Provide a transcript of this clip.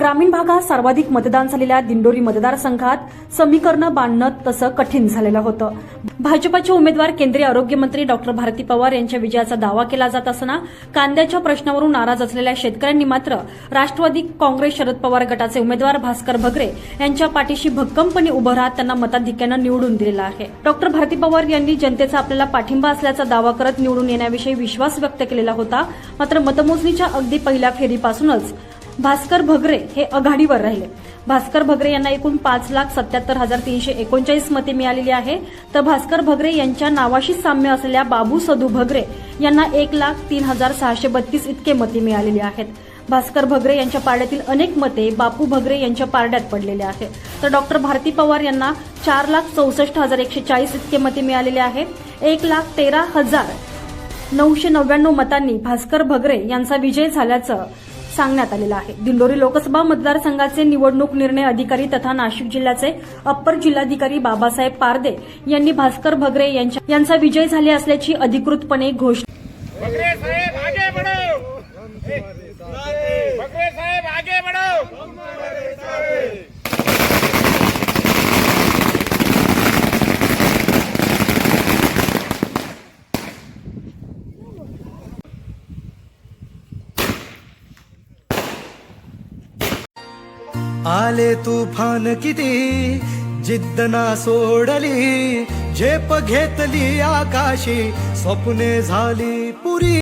ग्रामीण भागात सर्वाधिक मतदान झालेल्या दिंडोरी मतदारसंघात समीकरणं बांधणं तसं कठीण झालेलं होतं. भाजपाचे उमेदवार केंद्रीय आरोग्यमंत्री डॉक्टर भारती पवार यांच्या विजयाचा दावा केला जात असताना कांद्याच्या प्रश्नावरून नाराज असलेल्या शेतकऱ्यांनी मात्र राष्ट्रवादी काँग्रेस शरद पवार गटाचे उमेदवार भास्कर भगरे यांच्या पाठीशी भक्कमपणे उभं राहत त्यांना मताधिक्यानं निवडून दिलेला आहे. डॉक्टर भारती पवार यांनी जनतेचा आपल्याला पाठिंबा असल्याचा दावा करत निवडून येण्याविषयी विश्वास व्यक्त केलेला होता मात्र मतमोजणीच्या अगदी पहिल्या फेरीपासूनच भास्कर भगरे हे आघाडीवर राहिले. भास्कर भगरे यांना एकूण पाच लाख सत्याहत्तर हजार तीनशे एकोणचाळीस मते मिळालेली आहे. तर भास्कर भगरे यांच्या नावाशी साम्य असलेल्या बाबू सधू भगरे यांना एक लाख तीन हजार सहाशे बत्तीस इतके मते मिळालेली आहेत. भास्कर भगरे यांच्या पारड्यातील अनेक मते बापू भगरे यांच्या पारड्यात पडलेले आहे. तर डॉक्टर भारती पवार यांना चार लाख चौसष्ट हजार एकशे चाळीस इतके मते मिळालेले आहे. एक लाख तेरा हजार नऊशे नव्याण्णव मतांनी भास्कर भगरे यांचा विजय झाल्याचं सांगण्यात आलेलं आहे. दिंडोरी लोकसभा मतदारसंघाचे निवडणूक निर्णय अधिकारी तथा नाशिक जिल्ह्याचे अप्पर जिल्हाधिकारी बाबासाहेब पारदे यांनी भास्कर भगरे यांच्या यांचा विजय झाले असल्याची अधिकृतपणे घोषणा आले तुफान किती? जिद्द ना सोडली झेप घेतली आकाशी स्वप्ने झाली पुरी.